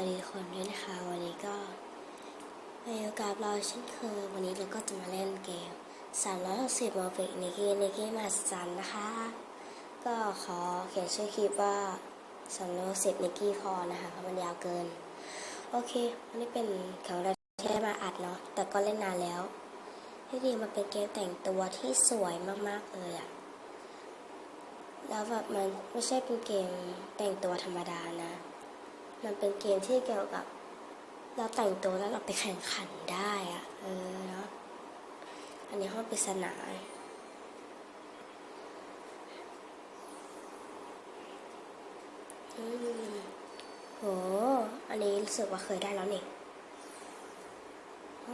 วัสดีทุกคนด้วยนะคะ วันนี้ก็มาอยู่กับเราเช่นเคยวันนี้เราก็จะมาเล่นเกม360มอฟิกในเกมในเกมมหัศจรรย์นะคะ ก็ขอเขียนชื่อคลิปว่า360นิกกี้พอนะคะเพราะมันยาวเกิน โอเควันนี้เป็นครั้งแรกที่ได้มาอัดเนาะแต่ก็เล่นนานแล้วที่ดีมันเป็นเกมแต่งตัวที่สวยมากๆเลยอะแล้วแบบมันไม่ใช่เป็นเกมแต่งตัวธรรมดานะ มันเป็นเกมที่เกี่ยวกับ เราแต่งตัวแล้วเราไปแข่งขันได้อะเออเนาะอันนี้ห้องปริศนาอืมโห อันนี้รู้สึกว่าเคยได้แล้วนี่อ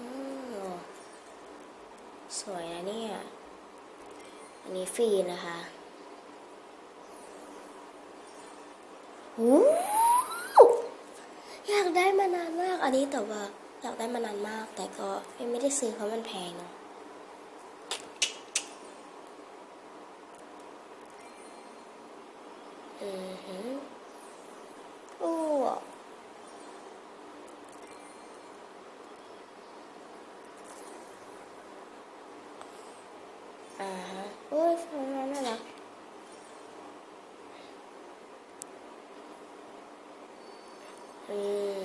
สวยนะเนี่ย อันนี้ฟรีนะคะโอ้อยากได้มานานมาก อันนี้แต่ว่าอยากได้มานานมาก แต่ก็ยังไม่ได้ซื้อเพราะมันแพงเนาะอือฮึอโอ้อ่าฮะโอ้ยฟังแล้วน่ารักอืม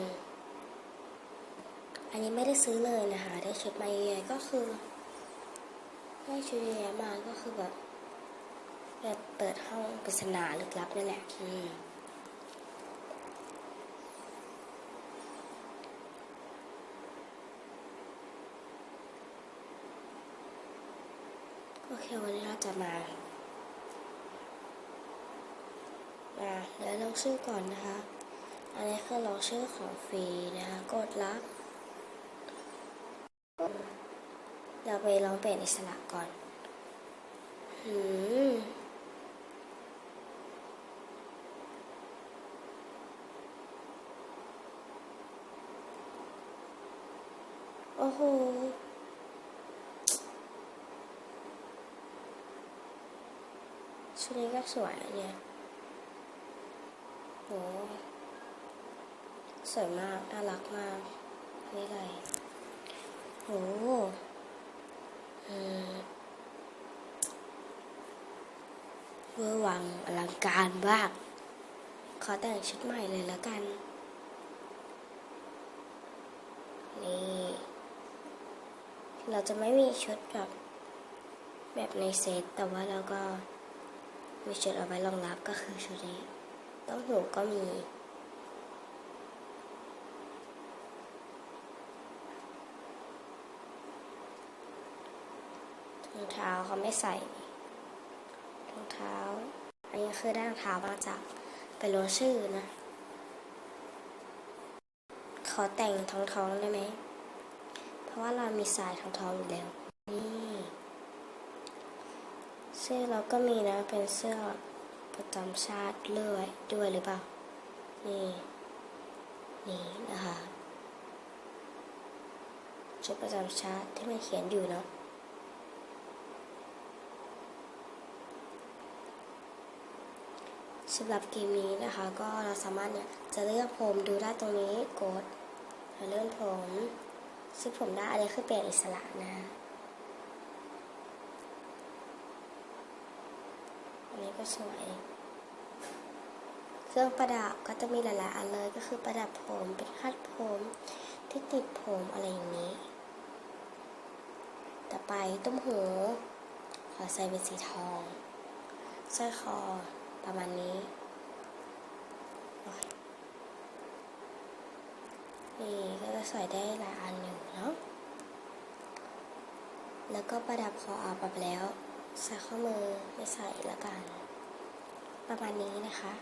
อันนี้ไม่ได้ซื้อเลยนะคะได้ชุดมาเยอะก็คือได้ชุดเยอะมาก็คือแบบแบบเปิดห้องปริศนาลึกลับนี่แหละ อืมโอเควันนี้เราจะมา มาเดี๋ยวลองชื่อก่อนนะคะ อันนี้คือลองชื่อของฟรีนะคะ กดรับ เราไปลองเปลี่ยนอิสระก่อนอืมโอ้โหชุดนี้ก็สวยเนี่ยโหสวยมาก น่ารักมากนี่อะไรโหอืม เวอร์วังอลังการมาก ขอแต่งชุดใหม่เลยแล้วกัน นี่ เราจะไม่มีชุดแบบแบบในเซต แต่ว่าเราก็มีชุดเอาไว้รองรับก็คือชุดนี้ต้องหูก็มี รอง เท้าเขาไม่ใส่รองเท้า อันนี้คือได้รองเท้ามาจากไปลงชื่อนะ ขอแต่งทองทองๆได้ไหม เพราะว่าเรามีสายทองทองๆอยู่แล้ว นี่เสื้อเราก็มีนะ เป็นเสื้อประจำชาติเลื่อยด้วยหรือเปล่า นี่ นี่นะคะชุดประจำชาติที่มันเขียนอยู่เนาะ สำหรับเกมนี้นะคะ ก็เราสามารถเนี่ยจะเลือกผมดูได้ตรงนี้กดเลื่อนผมซึ่งผมได้อันนี้คือเปลี่ยนอิสระนะอันนี้ก็สวย เครื่องประดับก็จะมีหลายๆอันเลยก็คือประดับผมเป็นคาดผมที่ติดผมอะไรอย่างนี้ ต่อไปตุ้มหูขอใส่เป็นสีทองสร้อยคอ ประมาณนี้นี่ก็จะใส่ได้หลายอันอยู่เนาะ แล้วก็ประดับคอเอาไปแล้ว ใส่ข้อมือไม่ใส่ละกัน ประมาณนี้นะคะ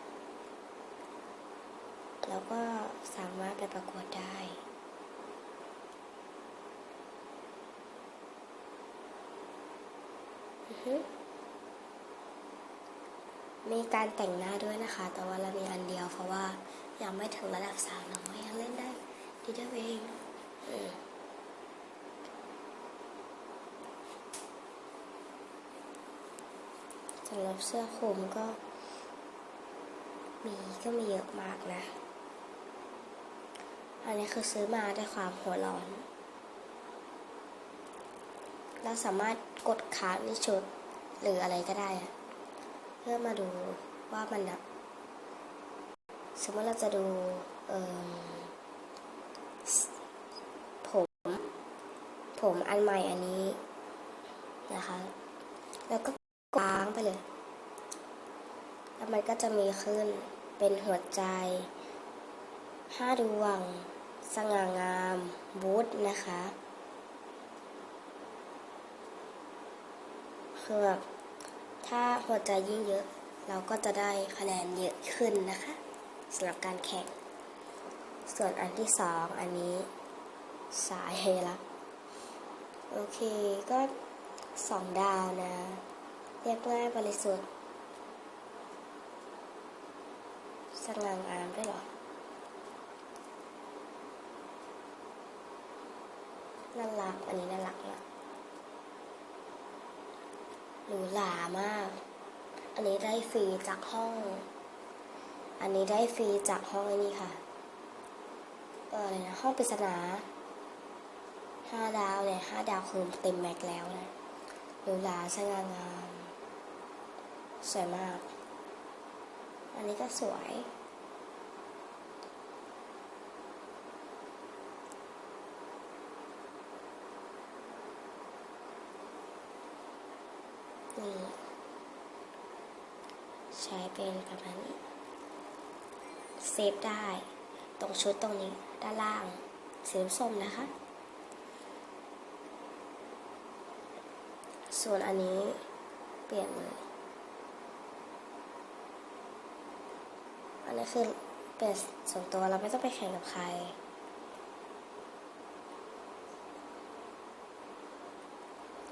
แล้วก็สามารถไปประกวดได้อือฮึ มีการแต่งหน้าด้วยนะคะ แต่ว่าเรามีอันเดียวเพราะว่ายังไม่ถึงระดับสาวน้อยยังเล่นได้ดีเดียวเองสำหรับเสื้อคลุมก็ มีก็มีเยอะมากนะ อันนี้คือซื้อมาด้วยความหัวร้อน เราสามารถกดค้างในชุดหรืออะไรก็ได้อะ พื่อมาดูว่ามันแบบสมมติเราจะดูผมผมอันใหม่อันนี้นะคะ แล้วก็กางไปเลย แล้วมันก็จะมีขึ้นเป็นหัวใจห้าดวง สง่างามบูธนะคะ คือแบบ ถ้าหัวใจยิ่งเยอะ เราก็จะได้คะแนนเยอะขึ้นนะคะสำหรับการแข่ง ส่วนอันที่สองอันนี้สายเฮลักโอเคก็สองดาวนะ เรียบง่ายบริสุทธิ์สง่างามด้วยหรอ น่ารัก อันนี้น่ารักนะ หรูหรามาก อันนี้ได้ฟรีจากห้อง อันนี้ได้ฟรีจากห้องไอ้นี่ค่ะเอออะไรนะห้องปริศนาห้าดาวเนี่ยห้าดาวคือเต็มแม็กแล้วนะหรูหราสง่างาม สวยมาก อันนี้ก็สวย นี่ใช้เป็นประมาณนี้ เซฟได้ตรงชุดตรงนี้ด้านล่างสีน้ำส้มนะคะ ส่วนอันนี้เปลี่ยนเลย อันนี้คือเป็นส่วนตัวเราไม่ต้องไปแข่งกับใคร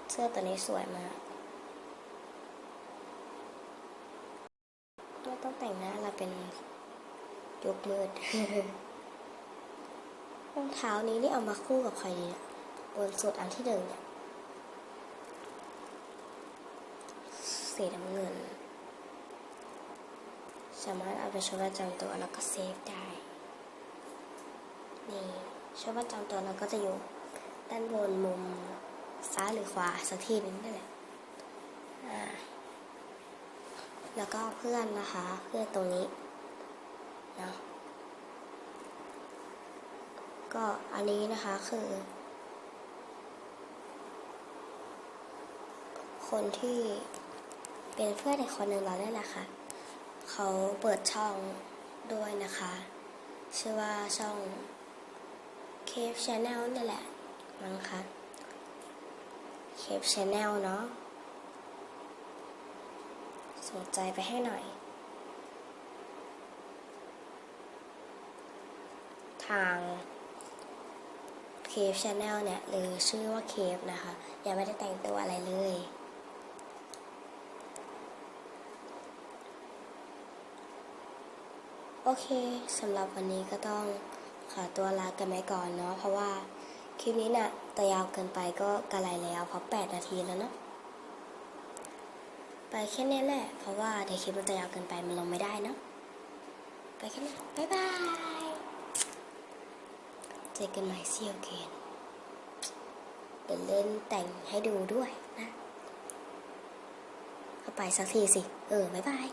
เสื้อตัวนี้สวยมาก ไม่ต้องแต่งหน้าเราเป็น ยุคมืดรองเท้านี้นี่เอามาคู่กับใครดีเนี่ยบนสุดอันที่หนึ่งเนี่ยสีน้ำเงิน สามารถเอาไปใช้ประจำตัวแล้วก็เซฟได้ นี่ใช้ประจำตัวเราก็จะอยู่ด้านบนมุมซ้ายหรือขวาสักทีนึงนั่นแหละแล้วก็เพื่อนนะคะ เพื่อนตรงนี้ นะก็อันนี้นะคะคือ คนที่เป็นเพื่อนอีกคนหนึ่งเราเนี่ยแหละค่ะ เขาเปิดช่องด้วยนะคะ ชื่อว่าช่อง Cave Channel นี่แหละมั้งคะ Cave Channel เนาะสนใจไปให้หน่อย ทางเคฟชาแนลเนี่ยหรือชื่อว่าเคฟนะคะ ยังไม่ได้แต่งตัวอะไรเลย โอเคสำหรับวันนี้ก็ต้องขอตัวลากันไปก่อนเนาะเพราะว่าคลิปนี้น่ะตัวยาวเกินไปก็กระไรแล้วเพราะ8นาทีแล้วเนาะไปแค่นี้แหละ เพราะว่าเดี๋ยวคลิปมันจะยาวเกินไปมันลงไม่ได้เนอะไปแค่นี้บ๊ายบาย เจอกันใหม่เซียวเกนเดี๋ยวเล่นแต่งให้ดูด้วยนะ เข้าไปสักทีสิ เออ บ๊ายบาย